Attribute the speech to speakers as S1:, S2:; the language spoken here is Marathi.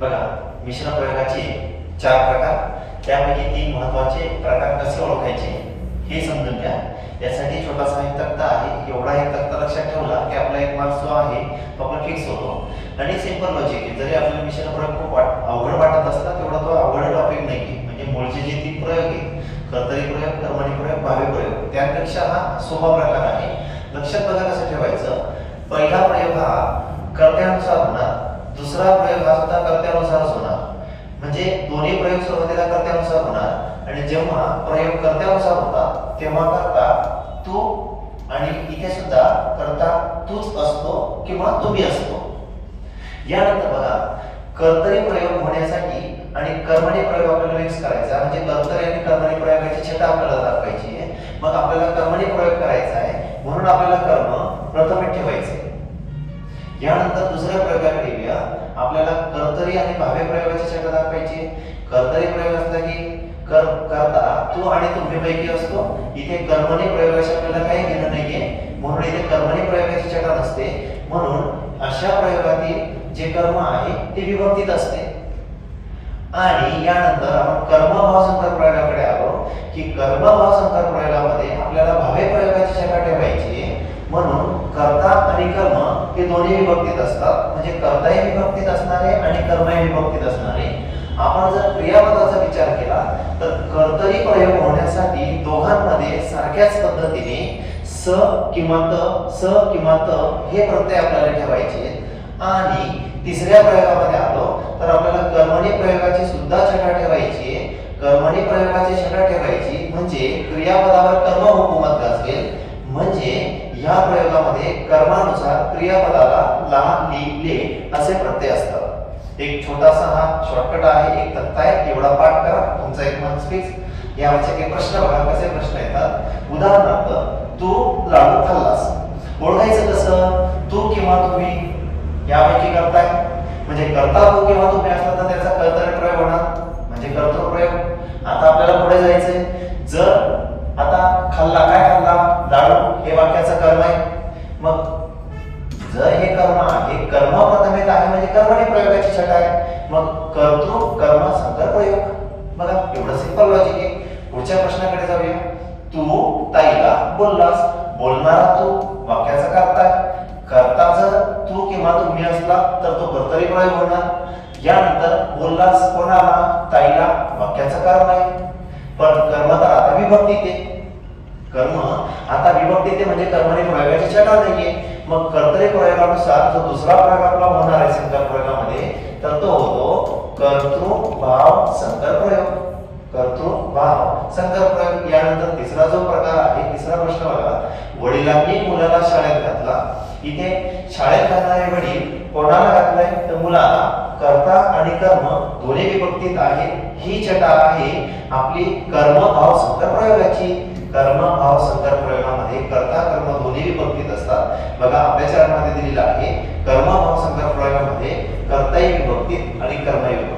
S1: बघा मिश्र प्रयोगाचे चार प्रकार त्यापैकी तीन महत्त्वाचे प्रकार कसे ओळखायचे? हे समजून घ्या. यासाठी छोटासा एक तक्ता आहे. एवढा एक तक्ता लक्षात ठेवला की आपला एक मार्क्स जो आहे तो आपण फिक्स होतो. आणि सिंपल लॉजिक आहे. जरी आपल्याला मिश्र प्रयोग खूप वाट अवघड वाटत असला तेवढा तो अवघड टॉपिक नाही म्हणजे मूळचे जे तीन प्रयोग आहे कर्तरी प्रयोग कर्मणी प्रयोग भावी प्रयोग त्यापेक्षा हा सोपा प्रकार आहे. लक्षात बघा कसं ठेवायचं. पहिला प्रयोग हा कर्त्यानुसार होणार. दुसरा प्रयोग हा सुद्धा कर्त्यानुसारच होणार. म्हणजे दोन्ही प्रयोग सुरुवातीला कर्त्यानुसार होणार. आणि जेव्हा प्रयोग कर्त्यानुसार होता तेव्हा करता तू आणि इथे सुद्धा करता तूच असतो किंवा तुम्ही असतो. यानंतर बघा कर्तरी प्रयोग होण्यासाठी आणि कर्मणी प्रयोग आपल्याला मिक्स करायचा. म्हणजे कर्तरी आणि कर्मणी प्रयोगाची छटा आपल्याला दाखवायची आहे. मग आपल्याला कर्मणी प्रयोग करायचा आहे. म्हणून आपल्याला कर्म प्रथम ठेवायचे. यानंतर दुसऱ्या प्रयोगाकडे कर्तरी आणि भाव्य प्रयोगाची शक्यता दाखवायची कर्तरी प्रयोग असला की कर करता तू आणि तुम्ही पैकी असतो. इथे कर्मणी प्रयोगाशी आपल्याला काही घेणं नाहीये. म्हणून इथे कर्मणी प्रयोगाची शक्यता नसते म्हणून अशा प्रयोगातील जे कर्म आहे ते विभक्तीत असते. आणि यानंतर आपण कर्मभाव संकर प्रयोगाकडे आलो की कर्मभाव संकर प्रयोगामध्ये आपल्याला भावे प्रयोगाची शाखा ठेवायची आहे. म्हणून कर्ता आणि कर्म हे दोन्ही विभक्तीत असतात. म्हणजे कर्ताही विभक्तीत असणारे आणि कर्मही विभक्तीत असणारे. आपण जर क्रियापदाचा विचार केला तर कर्तरी प्रयोग होण्यासाठी दोघांमध्ये सारख्याच पद्धतीने स किंवा त स किंवा त हे प्रत्यय आपल्याला ठेवायचे. आणि तिसऱ्या प्रयोगामध्ये आलो तर आपल्याला कर्मणी प्रयोगाची सुद्धा छटा ठेवायची. कर्मणी प्रयोगाची छटा ठेवायची म्हणजे क्रियापदावर कर्म क्रियापदाला ला ली ले असे प्रत्यय असतात एक छोटासा हा शॉर्टकट आहे एक तक्ता आहे एवढा पाठ करा तुमचा एक मार्क्स फिक्स यावरचे काही प्रश्न बघा कसे प्रश्न येतात? उदाहरणार्थ तू लाडू खाल्लास. ओळखायचं कसं? तू किंवा तुम्ही? यापैकी करताय? म्हणजे करता तू किंवा तुम्ही असला तर त्याचा कर्तव्य प्रयोग होणार. म्हणजे कर्तृप्रयोग आता आपल्याला पुढे जायचंय. कर्मा हे कर्म आहे प्रथमेत आहे म्हणजे कर्मणी प्रयोगाची छट आहे. मग कर्तृ कर्म संकर प्रयोग. बघा एवढं सिंपल लॉजिक आहे. पुढच्या प्रश्नाकडे जाऊया. तू ताईला बोललास. बोलणारा तू वाक्याचा करता आहे. करता जर तू किंवा तुम्ही असला तर तो कर्तरी प्रयोग होणार. यानंतर बोललास कोणाला? ताईला वाक्याचं कारण आहे. पण कर्म तर आता विभक्ती ते कर्म आता विभक्ती ते म्हणजे कर्मणी प्रयोगाची छटा नाहीये. मग कर्तरी प्रयोगानुसार जो दुसरा प्रयोग आपला होणार आहे संकर प्रयोगामध्ये तर तो होतो कर्तृभाव संकर प्रयोग. कर्तृभाव संकर प्रयोग यानंतर तिसरा जो प्रकार आहे तिसरा प्रश्न बघा. वडिलांनी मुलाला शाळेत घातला. इथे शाळेत घालणारे वडील कोणाला घातलंय? तर मुलाला. कर्ता आणि कर्म दोन्ही विभक्तीत आहे ही छटा आहे आपली कर्म भाव संकर प्रयोगाची. कर्म भाव संकर प्रयोगामध्ये कर्ता कर्म दोन्ही विभक्तीत असतात. बघा आपल्या दिलेला आहे कर्म भाव संकर प्रयोगामध्ये कर्ताही विभक्तीत आणि कर्मही विभक्तीत